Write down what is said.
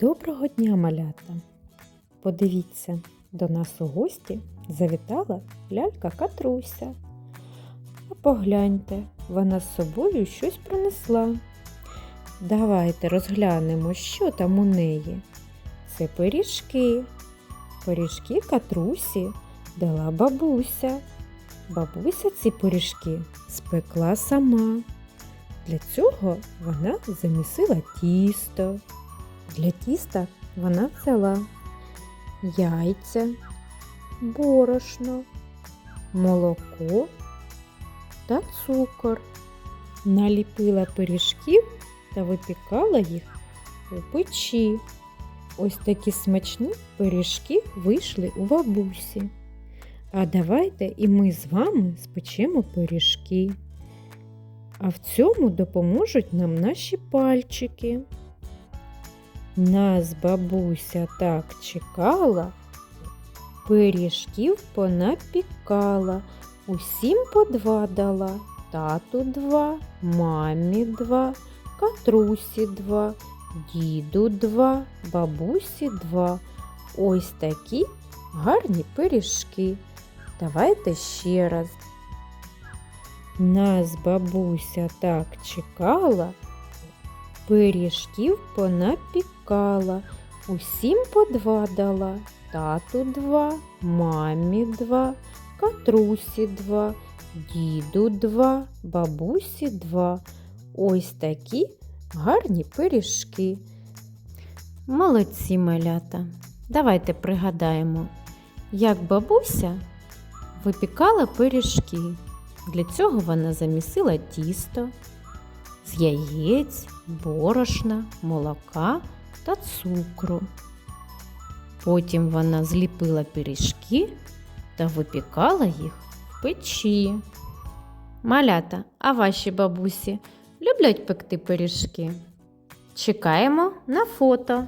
Доброго дня, малята! Подивіться, до нас у гості завітала лялька Катруся. А погляньте, вона з собою щось принесла. Давайте розглянемо, що там у неї. Це пиріжки. Пиріжки Катрусі дала бабуся. Бабуся ці пиріжки спекла сама. Для цього вона замісила тісто. Для тіста вона взяла яйця, борошно, молоко та цукор. Наліпила пиріжків та випікала їх у печі. Ось такі смачні пиріжки вийшли у бабусі. А давайте і ми з вами спечемо пиріжки. А в цьому допоможуть нам наші пальчики. Нас бабуся так чекала, пиріжків понапікала, усім по два дала, тату два, мамі два, катрусі два, діду два, бабусі два. Ось такі гарні пиріжки. Давайте ще раз. Нас бабуся так чекала, пиріжків понапікала, усім по два дала, тату два, мамі два, катрусі два, діду два, бабусі два. Ось такі гарні пиріжки. Молодці малята. Давайте пригадаємо, як бабуся випікала пиріжки. Для цього вона замісила тісто з яєць, борошна, молока та цукру. Потім вона зліпила пиріжки та випікала їх в печі. Малята, а ваші бабусі люблять пекти пиріжки? Чекаємо на фото.